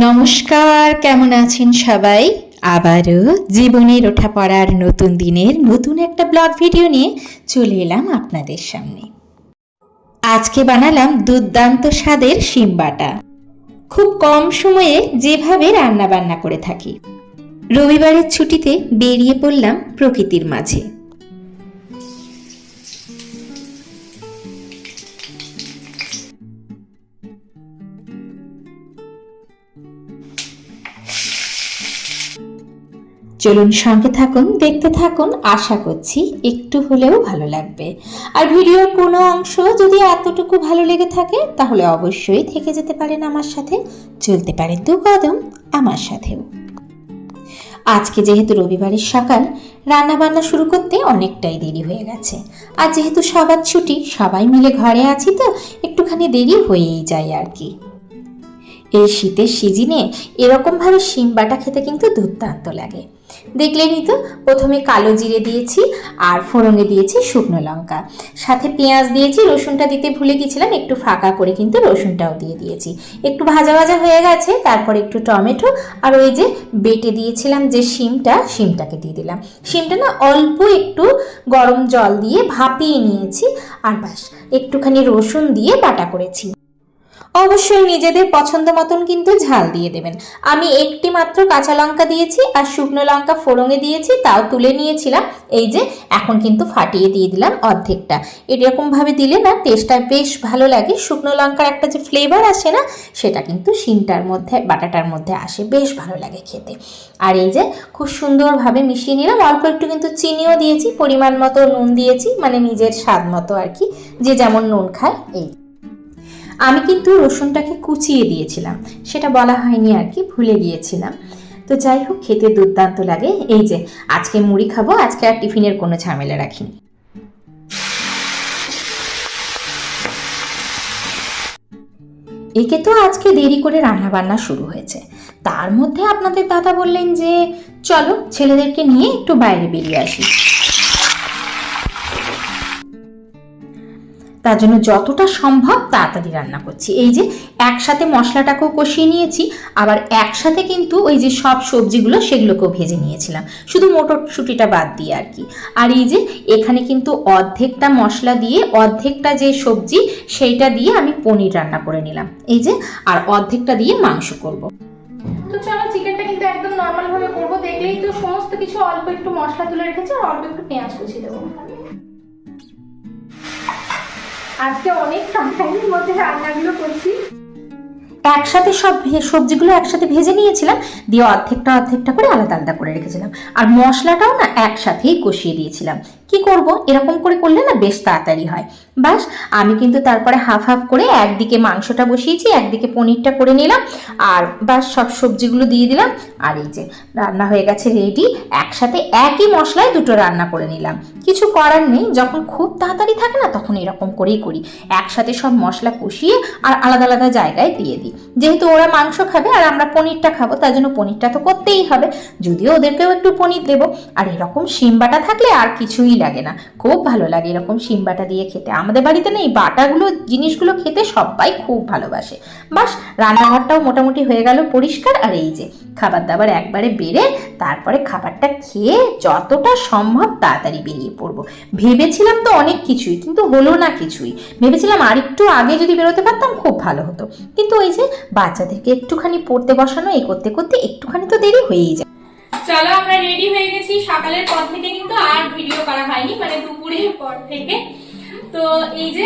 নমস্কার, কেমন আছেন সবাই? আবারও জীবনের ওঠা পড়ার নতুন দিনের নতুন একটা ব্লগ ভিডিও নিয়ে চলে এলাম আপনাদের সামনে। আজকে বানালাম দুর্দান্ত স্বাদের শিম বাটা। খুব কম সময়ে যেভাবে রান্না বান্না করে থাকি। রবিবারের ছুটিতে বেরিয়ে পড়লাম প্রকৃতির মাঝে। চলুন সঙ্গে থাকুন, দেখতে থাকুন, আশা করছি একটু হলেও ভালো লাগবে। আর ভিডিওর কোনো অংশ যদি এতটুকু ভালো লেগে থাকে, তাহলে অবশ্যই থেকে যেতে পারেন আমার সাথে, চলতে পারেন দু কদম আমার সাথেও। আজকে যেহেতু রবিবারের সকাল রান্না বান্না শুরু করতে অনেকটাই দেরি হয়ে গেছে। আর যেহেতু সবার ছুটি, সবাই মিলে ঘরে আছি তো, একটুখানি দেরি হয়েই যায় আর কি। এই শীতের সিজিনে এরকমভাবে শিম বাটা খেতে কিন্তু দুর্দান্ত লাগে। দেখলেনই তো প্রথমে কালো জিরে দিয়েছি আর ফোড়নে দিয়েছি শুকনো লঙ্কা। সাথে পেঁয়াজ দিয়েছি, রসুনটা দিতে ভুলে গেছিলাম, একটু ফাঁকা করে কিন্তু রসুনটাও দিয়ে দিয়েছি। একটু ভাজা ভাজা হয়ে গেছে, তারপর একটু টমেটো আর ওই যে বেটে দিয়েছিলাম যে শিমটা, শিমটাকে দিয়ে দিলাম। শিমটা না অল্প একটু গরম জল দিয়ে ভাপিয়ে নিয়েছি আর বাস একটুখানি রসুন দিয়ে বাটা করেছি। অবশ্যই নিজেদের পছন্দ মতন কিন্তু ঝাল দিয়ে দেবেন। আমি একটি মাত্র কাঁচা লঙ্কা দিয়েছি আর শুকনো লঙ্কা ফোড়ঙে দিয়েছি, তাও তুলে নিয়েছিলাম। এই যে, এখন কিন্তু ফাটিয়ে দিয়ে দিলাম অর্ধেকটা। এরকমভাবে দিলে না টেস্টটা বেশ ভালো লাগে। শুকনো লঙ্কার একটা যে ফ্লেভার আসে না, সেটা কিন্তু শিমটার মধ্যে, বাটাটার মধ্যে আসে। বেশ ভালো লাগে খেতে। আর এই যে, খুব সুন্দরভাবে মিশিয়ে নিলাম। অল্প একটু কিন্তু চিনিও দিয়েছি, পরিমাণ মতো নুন দিয়েছি মানে নিজের স্বাদ মতো আর কি। যে যেমন নুন খায়, এই। আমি কিন্তু রসুনটাকে কুচিয়ে দিয়েছিলাম। সেটা বলা হয়নি আর কি, ভুলে গিয়েছিলাম। তো যাই হোক, খেতে দুর্দান্ত লাগে। এই যে, আজকে মুড়ি খাব, আজকে আর টিফিনের কোনো ঝামেলা রাখিনি। একে তো আজকে দেরি করে রান্না বান্না শুরু হয়েছে। তার মধ্যে আপনাদের দাদা বললেন যে, চলো ছেলেদেরকে নিয়ে একটু বাইরে বেরিয়ে আসি। তার জন্য যতটা সম্ভব তাড়াতাড়ি রান্না করছি। এই যে একসাথে মশলাটাকেও কষিয়ে নিয়েছি, আবার একসাথে কিন্তু ওই যে সব সবজিগুলো সেগুলোকেও ভেজে নিয়েছিলাম। শুধু মটরশুঁটিটা বাদ দিয়ে আর কি। আর এই যে এখানে কিন্তু অর্ধেকটা মশলা দিয়ে অর্ধেকটা যে সবজি, সেইটা দিয়ে আমি পনির রান্না করে নিলাম। এই যে আর অর্ধেকটা দিয়ে মাংস করব। তো চলো চিকেনটা কিন্তু একদম করব। দেখলেই তো সমস্ত কিছু অল্প একটু মশলা তুলে রেখেছি, আর অল্প একটু পেঁয়াজ কুচি দেবো। আজকে অনেক তাড়াতাড়ির মধ্যে রান্নাগুলো করছি। একসাথে সব সবজিগুলো একসাথে ভেজে নিয়েছিলাম, দিয়ে অর্ধেকটা অর্ধেকটা করে আলাদা আলাদা করে রেখেছিলাম। আর মশলাটাও না একসাথেই কষিয়ে দিয়েছিলাম। কি করব? এরকম করে করলে না বেশ তাড়াতাড়ি হয়। বাস, আমি কিন্তু তারপরে হাফ হাফ করে একদিকে মাংসটা বসিয়েছি, একদিকে পনিরটা করে নিলাম, আর বাস সব সবজিগুলো দিয়ে দিলাম, আর এই যে রান্না হয়ে গেছে রেডি একসাথে একই মশলায় দুটো রান্না করে নিলাম। কিছু করার নেই, যখন খুব তাড়াতাড়ি থাকে না, তখন এরকম করেই করি। একসাথে সব মশলা কষিয়ে আর আলাদা আলাদা জায়গায় দিয়ে দিই। যেহেতু ওরা মাংস খাবে আর আমরা পনিরটা খাব, তার জন্য পনিরটা তো করতেই হবে। যদিও ওদেরকেও একটু পনির দেবো, আর এরকম শিম বাটা থাকলে আর কিছুই লাগে না। খুব ভালো লাগে এরকম শিম বাটা দিয়ে খেতে। আমাদের বাড়িতে না এই বাটাগুলো, জিনিসগুলো খেতে সবাই খুব ভালোবাসে। বাস, রান্নাঘরটাও মোটামুটি হয়ে গেল পরিষ্কার। আর এই যে খাবার দাবার একবারে বেড়ে তারপরে খাবারটা খেয়ে যতটা সম্ভব তাড়াতাড়ি বেরিয়ে পড়ব। ভেবেছিলাম তো অনেক কিছুই, কিন্তু হলো না কিছুই। ভেবেছিলাম আর একটু আগে যদি বেরোতে পারতাম খুব ভালো হতো। কিন্তু ওই যে, বাচ্চাদেরকে একটুখানি পড়তে বসানো এই করতে করতে একটুখানি তো দেরি হয়েই যায়। চলো, আমরা রেডি হয়ে গেছি। সকালের পর থেকে কিন্তু আর ভিডিও করা হয়নি মানে দুপুরের পর থেকে। তো এই যে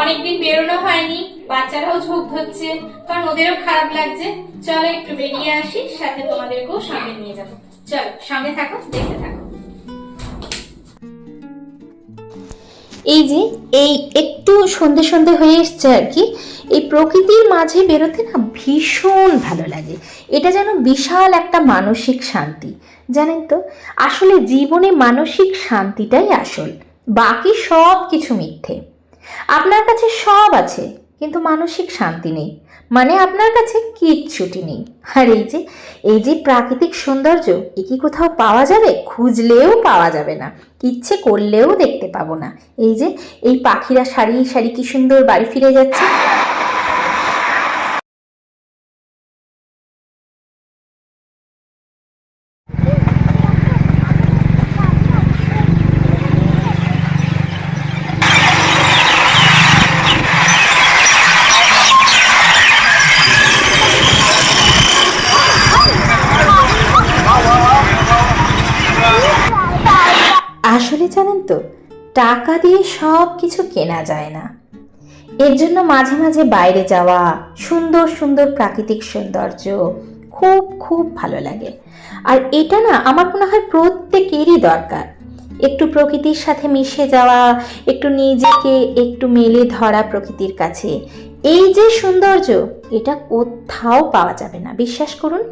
অনেকদিন বেরোনো হয়নি, বাচ্চারাও ঝোঁক ধরছে, কারণ ওদেরও খারাপ লাগছে। চলো, একটু বেরিয়ে আসি, সাথে তোমাদেরকেও সামনে নিয়ে যাব। চলো, সঙ্গে থাকো, দেখতে থাকো। এই যে, এই একটু সন্ধে সন্ধে হয়ে এসছে আর কি, এই প্রকৃতির মাঝে বেরোতে না ভীষণ ভালো লাগে। এটা যেন বিশাল একটা মানসিক শান্তি, জানেন তো? আসলে জীবনে মানসিক শান্তিটাই আসল, বাকি সব কিছু মিথ্যে। আপনার কাছে সব আছে, কিন্তু মানসিক শান্তি নেই। মানে আপনার কাছে কিচ্ছুটি নেই। আর এই যে এই যে প্রাকৃতিক সৌন্দর্য, এ কি কোথাও পাওয়া যাবে? খুঁজলেও পাওয়া যাবে না। ইচ্ছে করলেও দেখতে পাবো না। এই যে, এই পাখিরা সারি সারি কি সুন্দর বাড়ি ফিরে যাচ্ছে আসলে জানেন তো টাকা দিয়ে সব কিছু কেনা যায় না। এর জন্য মাঝে মাঝে বাইরে যাওয়া, সুন্দর সুন্দর প্রাকৃতিক সৌন্দর্য খুব খুব ভালো লাগে। আর এটা না আমার মনে হয় প্রত্যেকেরই দরকার। একটু প্রকৃতির সাথে মিশে যাওয়া, একটু নিজেকে একটু মেলে ধরা প্রকৃতির কাছে। এই যে সৌন্দর্য, এটা কোথাও পাওয়া যাবে না। বিশ্বাস করুন,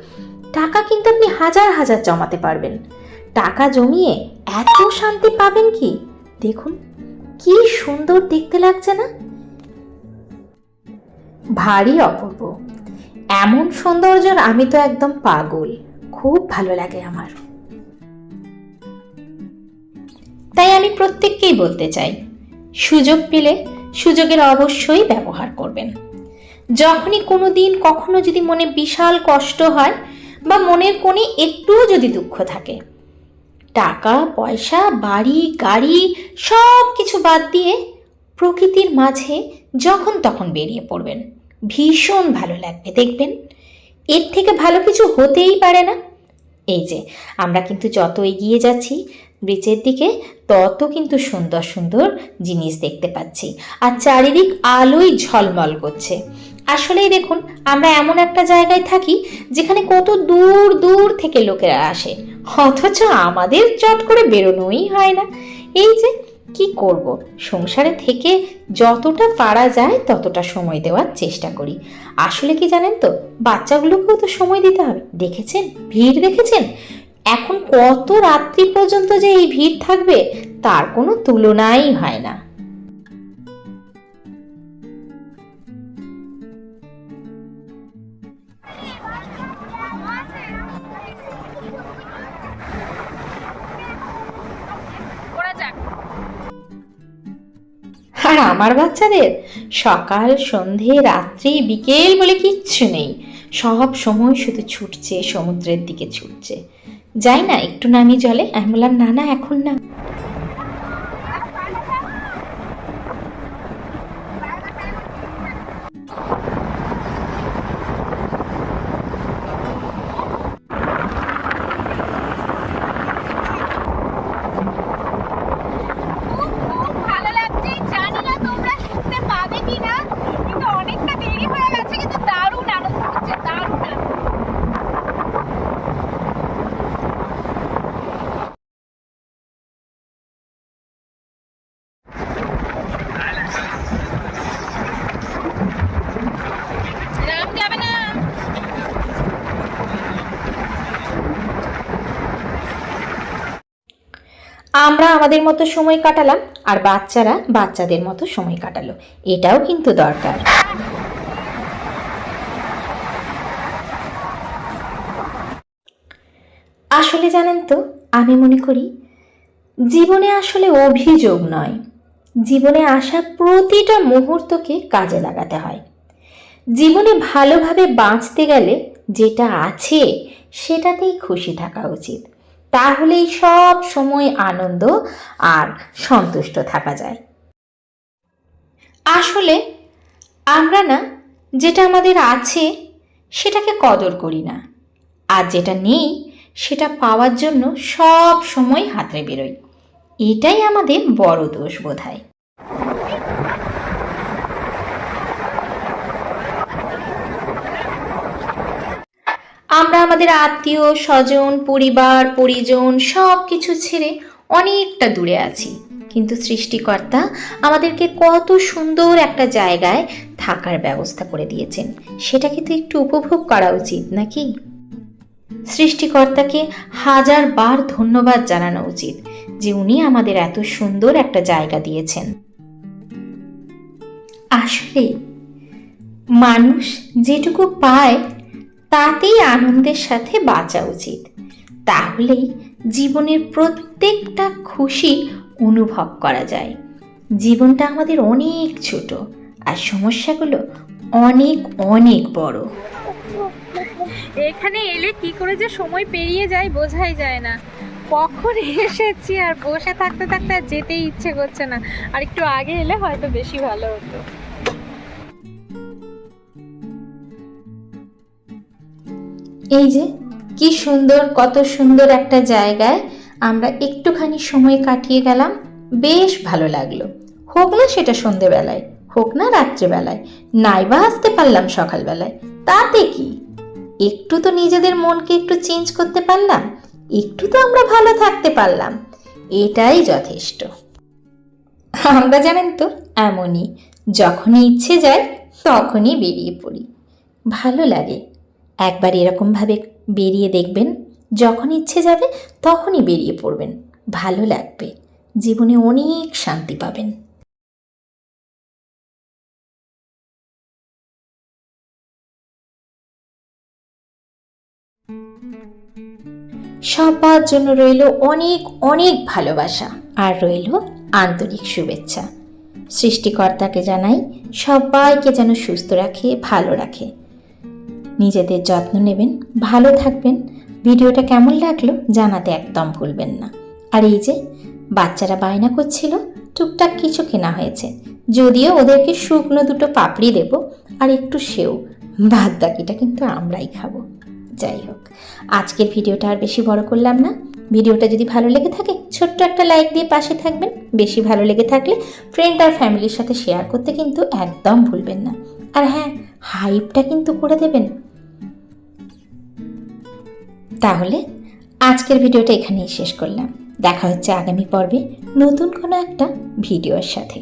টাকা কিন্তু আপনি হাজার হাজার জমাতে পারবেন। টাকা জমিয়ে এত শান্তি পাবেন কি? দেখুন, কি সুন্দর দেখতে লাগছে না? ভারী অপূর্ব। এমন সৌন্দর্যের আমি তো একদম পাগল। খুব ভালো লাগে আমার। তাই আমি প্রত্যেককেই বলতে চাই, সুযোগ পেলে সুযোগের অবশ্যই ব্যবহার করবেন। যখনই কোনো দিন কখনো যদি মনে বিশাল কষ্ট হয় বা মনের কোণে একটুও যদি দুঃখ থাকে টাকা, পয়সা, বাড়ি, গাড়ি সব কিছু বাদ দিয়ে প্রকৃতির মাঝে যখন তখন বেরিয়ে পড়বেন। ভীষণ ভালো লাগবে, দেখবেন। এর থেকে ভালো কিছু হতেই পারে না। এই যে, আমরা কিন্তু যত এগিয়ে যাচ্ছি, ব্রিজের দিকে তত কিন্তু সুন্দর সুন্দর জিনিস দেখতে পাচ্ছি। আর চারিদিক আলোয় ঝলমল করছে। আসলেই দেখুন, আমরা এমন একটা জায়গায় থাকি যেখানে কত দূর দূর থেকে লোকেরা আসে। অথচ আমাদের চট করে বেরোনোই হয় না। এই যে কি করব? সংসারে থেকে যতটা পারা যায় ততটা সময় দেওয়ার চেষ্টা করি। আসলে কি জানেন তো, বাচ্চাগুলোকেও তো সময় দিতে হবে। দেখেছেন? ভিড় দেখেছেন? এখন কত রাত্রি পর্যন্ত যে এই ভিড় থাকবে, তার কোনো তুলনাই হয় না। আমার বাচ্চাদের? সকাল, সন্ধে, রাত্রি, বিকেল বলে কিচ্ছু নেই। সব সময় শুধু ছুটছে, সমুদ্রের দিকে ছুটছে। যাই না, একটু নামি জলে। আমি বললাম, না না, এখন না খুব খুব ভালো লাগছে জানি না তোমরা শুনতে পাবে কিনা কিন্তু অনেকটা দেরি হয়ে গেছে কিন্তু দারুণ আনন্দ হচ্ছে দারুণ আনন্দ। রাম যাবে না আমরা আমাদের মতো সময় কাটালাম আর বাচ্চারা বাচ্চাদের মতো সময় কাটালো। এটাও কিন্তু দরকার। আসলে জানেন তো, আমি মনে করি, জীবনে আসলে অভিযোগ নয়। জীবনে আসা প্রতিটা মুহূর্তকে কাজে লাগাতে হয়। জীবনে ভালোভাবে বাঁচতে গেলে যেটা আছে সেটাতেই খুশি থাকা উচিত। তাহলেই সব সময় আনন্দ আর সন্তুষ্ট থাকা যায়। আসলে আমরা না যেটা আমাদের আছে সেটাকে কদর করি না, আর যেটা নেই সেটা পাওয়ার জন্য সব সময় হাতড়ে বেরোই। এটাই আমাদের বড় দোষ বোধহয়। আমরা আমাদের আত্মীয়, স্বজন, পরিবার, পরিজন সব কিছু ছেড়ে অনেকটা দূরে আছি। কিন্তু সৃষ্টিকর্তা আমাদেরকে কত সুন্দর একটা জায়গায় থাকার ব্যবস্থা করে দিয়েছেন। সেটা কিন্তু একটু উপভোগ করা উচিত, নাকি? সৃষ্টিকর্তাকে হাজার বার ধন্যবাদ জানানো উচিত যে উনি আমাদের এত সুন্দর একটা জায়গা দিয়েছেন। আসলে মানুষ যেটুকু পায় তাতেই আনন্দের সাথে বাঁচা উচিত। তাহলেই জীবনের প্রত্যেকটা খুশি অনুভব করা যায়। জীবনটা আমাদের অনেক ছোট আর সমস্যাগুলো অনেক অনেক বড়। এখানে এলে কি করে যে সময় পেরিয়ে যায় বোঝাই যায় না। কখন এসেছি আর বসে থাকতে থাকতে আর যেতেই ইচ্ছে করছে না। আর একটু আগে এলে হয়তো বেশি ভালো হতো। এই যে, কি সুন্দর, কত সুন্দর একটা জায়গায় আমরা একটুখানি সময় কাটিয়ে গেলাম, বেশ ভালো লাগল। হোক না সেটা সন্ধেবেলায়, হোক না রাত্রেবেলায়, নাইবা আসতে পারলাম সকালবেলায়। তাতে কি? একটু তো নিজেদের মনকে একটু চেঞ্জ করতে পারলাম, একটু তো আমরা ভালো থাকতে পারলাম, এটাই যথেষ্ট। আমরা জানেন তো, এমনই, যখনই ইচ্ছে যায়, তখনই বেরিয়ে পড়ি। ভালো লাগে। একবার এরকমভাবে বেরিয়ে দেখবেন, যখন ইচ্ছে যাবে তখনই বেরিয়ে পড়বেন। ভালো লাগবে। জীবনে অনেক শান্তি পাবেন। সবার জন্য রইল অনেক অনেক ভালোবাসা আর রইল আন্তরিক শুভেচ্ছা। সৃষ্টিকর্তাকে জানাই সবাইকে যেন সুস্থ রাখে, ভালো রাখে। নিজেদের যত্ন নেবেন, ভালো থাকবেন। ভিডিওটা কেমন লাগল জানাতে একদম ভুলবেন না। আর এই যে, বাচ্চারা বায়না করছিল, টুকটাক কিছু কেনা হয়েছে। যদিও ওদেরকে শুকনো দুটো পাপড়ি দেব আর একটু সেও। বাদ বাকিটা কিন্তু আমরাই খাব। যাই হোক, আজকের ভিডিওটা আর বেশি বড় করলাম না। ভিডিওটা যদি ভালো লেগে থাকে, ছোট্ট একটা লাইক দিয়ে পাশে থাকবেন। বেশি ভালো লেগে থাকলে ফ্রেন্ড আর ফ্যামিলির সাথে শেয়ার করতে কিন্তু একদম ভুলবেন না। আর হ্যাঁ হাইপটা কিন্তু করে দেবেন। তাহলে আজকের ভিডিওটা এখানেই শেষ করলাম। দেখা হচ্ছে আগামী পর্বে নতুন কোনো একটা ভিডিওর সাথে।